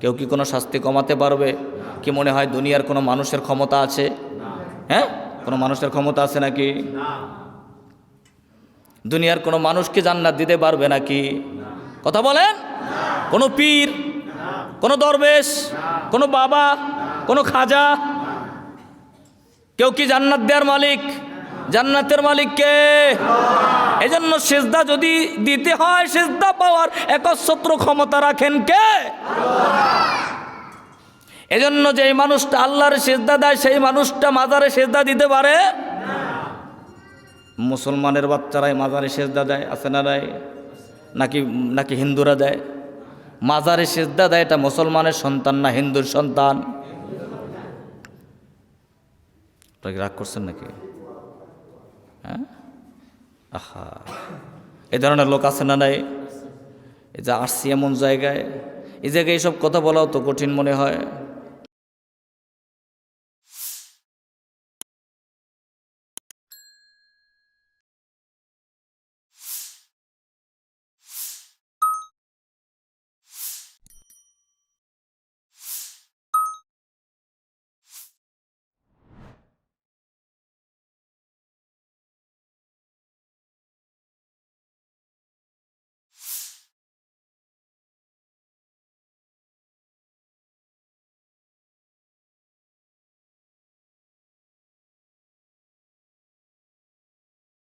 কেউ কি কোনো শাস্তি কমাতে পারবে? কি মনে হয় দুনিয়ার কোনো মানুষের ক্ষমতা আছে? হ্যাঁ? কোনো মানুষের ক্ষমতা আছে নাকি? দুনিয়ার কোনো মানুষকে জান্নাত দিতে পারবে নাকি? কথা বলেন? কোনো পীর, কোনো দরবেশ, কোনো বাবা, কোনো খাজা, কেউ কি জান্নাত দেওয়ার মালিক? জান্নাতের মালিককে। জন্য সেজদা যদি দিতে হয়, সেজদা পাওয়ার একচ্ছত্র ক্ষমতা রাখেন কে? এজন্য যেই মানুষটা আল্লাহর সেজদা দেয়, সেই মানুষটা মাজারে সেজদা দিতে পারে? মুসলমানের বাচ্চারাই মাজারে সেজদা দেয়, আছে না দেয় নাকি নাকি হিন্দুরা দেয়? মাজারে সেজদা দেয় এটা মুসলমানের সন্তান না হিন্দুর সন্তান? রাগ করছেন নাকি? হ্যাঁ আহা। এ ধরনের লোক আছে না নাই? এই যে আসছি এমন জায়গায়। এই জায়গায় এইসব কথা বলাও তো কঠিন মনে হয়।